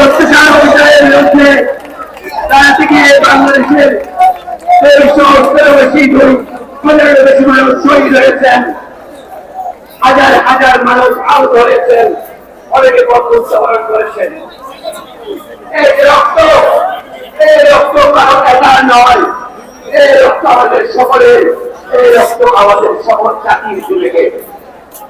অত্যাচার অভিযানের বিরুদ্ধে তারা থেকে বাংলাদেশের বেশি পনেরো বেশি মানুষ শহীদ হয়েছেন হাজার হাজার মানুষ আহত হয়েছেন অনেকে বর্তমান করেছেন এই রক্ত আমাদের সকল জাতির যুগে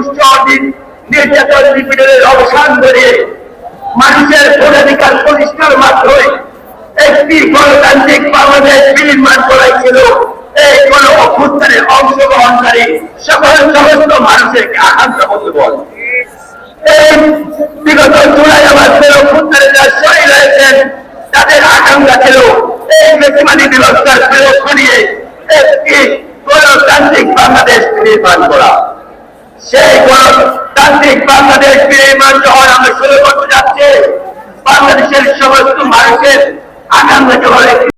বছরের দুষ্ট নির্যাতন নিপীড়নের অবসান করে মানুষের ভোটাধিকার প্রতিষ্ঠার মাধ্যমে একটি গণতান্ত্রিক বাংলাদেশ বিনির্মাণ তাদের আকাঙ্ক্ষা ছিল এই বেসিমানি ব্যবস্থার প্রয়োগ করিয়ে একটি গণতান্ত্রিক বাংলাদেশ নির্মাণ করা। সেই গণতান্ত্রিক বাংলাদেশ বিনির্মাণ যখন আমরা শুরু করতে যাচ্ছে। বাংলাদেশের সমস্ত মানুষের একটি